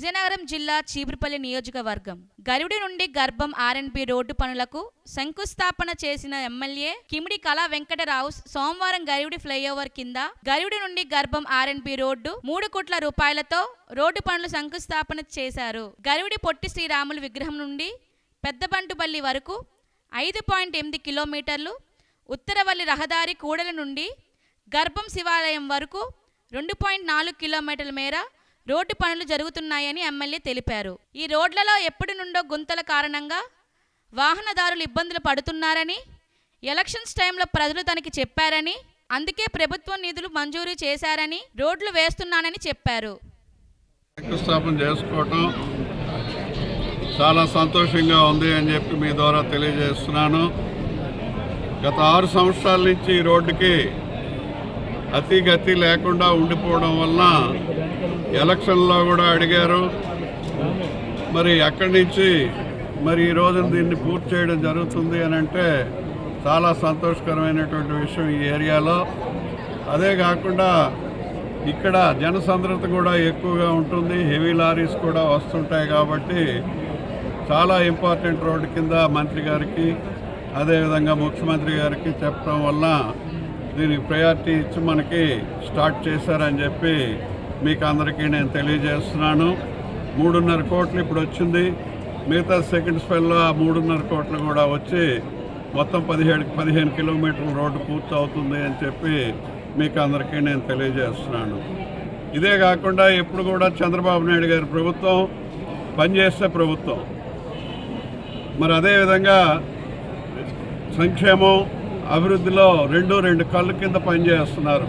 విజయనగరం జిల్లా చీపురుపల్లి నియోజకవర్గం. గరుడి నుండి గర్భం ఆర్ఎన్బి రోడ్డు పనులకు శంకుస్థాపన చేసిన ఎమ్మెల్యే కిమిడి కళా వెంకటరావు సోమవారం గరుడి ఫ్లైఓవర్ కింద గరుడి నుండి గర్భం ఆర్ఎన్బి రోడ్డు మూడు కోట్ల రూపాయలతో రోడ్డు పనులు శంకుస్థాపన చేశారు. గరుడి పొట్టి శ్రీరాములు విగ్రహం నుండి పెద్దబంటుపల్లి వరకు ఐదు పాయింట్ ఎనిమిది కిలోమీటర్లు ఉత్తరవల్లి రహదారి కూడల నుండి గర్భం శివాలయం వరకు రెండు పాయింట్ నాలుగు కిలోమీటర్ల మేర రోడ్డు పనులు జరుగుతున్నాయని ఎమ్మెల్యే తెలిపారు. ఈ రోడ్లలో ఎప్పటి నుండో గుంతల కారణంగా వాహనదారులు ఇబ్బందులు పడుతున్నారని ఎలక్షన్స్ టైంలో ప్రజలు తనకి చెప్పారని అందుకే ప్రభుత్వం నిధులు మంజూరు చేశారని రోడ్లు వేస్తున్నానని చెప్పారు. శంకుస్థాపన చేసుకోవటం చాలా సంతోషంగా ఉంది అని చెప్పి మీ ద్వారా తెలియజేస్తున్నాను. గత ఆరు సంవత్సరాల నుంచి ఈ రోడ్డుకి అతి గతి లేకుండా ఉండిపోవడం వలన ఎలక్షన్లో కూడా అడిగారు. మరి అక్కడి నుంచి మరి ఈ రోజున దీన్ని పూర్తి చేయడం జరుగుతుంది అని అంటే చాలా సంతోషకరమైనటువంటి విషయం ఈ ఏరియాలో. అదే కాకుండా ఇక్కడ జనసాంద్రత కూడా ఎక్కువగా ఉంటుంది. హెవీ లారీస్ కూడా వస్తుంటాయి కాబట్టి చాలా ఇంపార్టెంట్ రోడ్డు కింద మంత్రి గారికి అదేవిధంగా ముఖ్యమంత్రి గారికి చెప్పడం వల్ల దీనికి ప్రయారిటీ ఇచ్చి మనకి స్టార్ట్ చేశారని చెప్పి మీకు అందరికీ నేను తెలియజేస్తున్నాను. మూడున్నర కోట్లు ఇప్పుడు వచ్చింది. మిగతా సెకండ్ స్పెల్లో ఆ మూడున్నర కోట్లు కూడా వచ్చి మొత్తం పదిహేడు పదిహేను కిలోమీటర్ల రోడ్డు పూర్తి అవుతుంది అని చెప్పి మీకు అందరికీ నేను తెలియజేస్తున్నాను. ఇదే కాకుండా ఎప్పుడు కూడా చంద్రబాబు నాయుడు గారి ప్రభుత్వం పనిచేసే ప్రభుత్వం. మరి అదేవిధంగా సంక్షేమం అభివృద్ధిలో రెండు రెండు కళ్ళు కింద పనిచేస్తున్నారు.